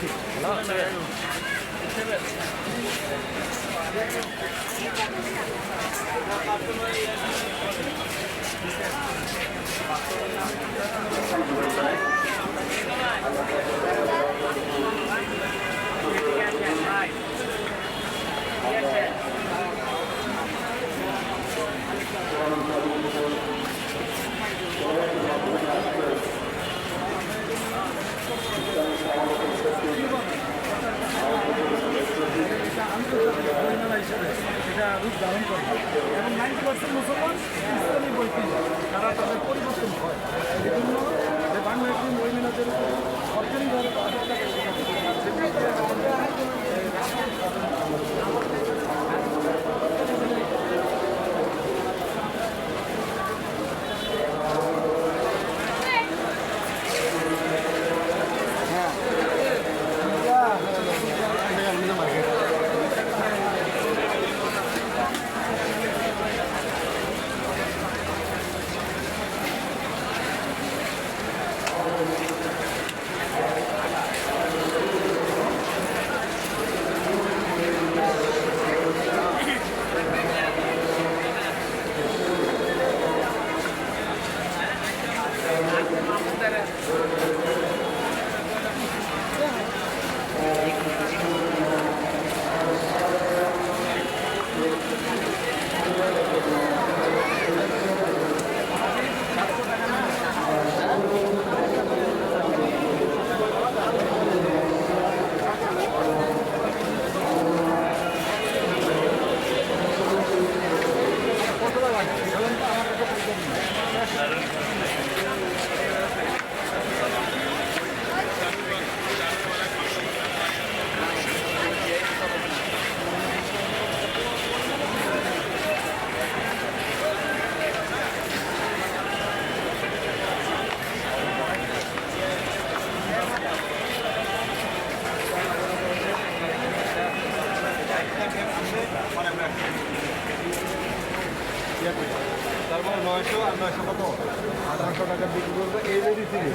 Thank you. বইমেলা হিসেবে। এটা রূপ ধারণ করে। এবং নাইনটি পার্সেন্ট মুসলমান ইসলামী বই তারপরে নয়শো আর নয়শো কত আঠারোশো টাকা বিক্রি করবে এই রেডি থেকে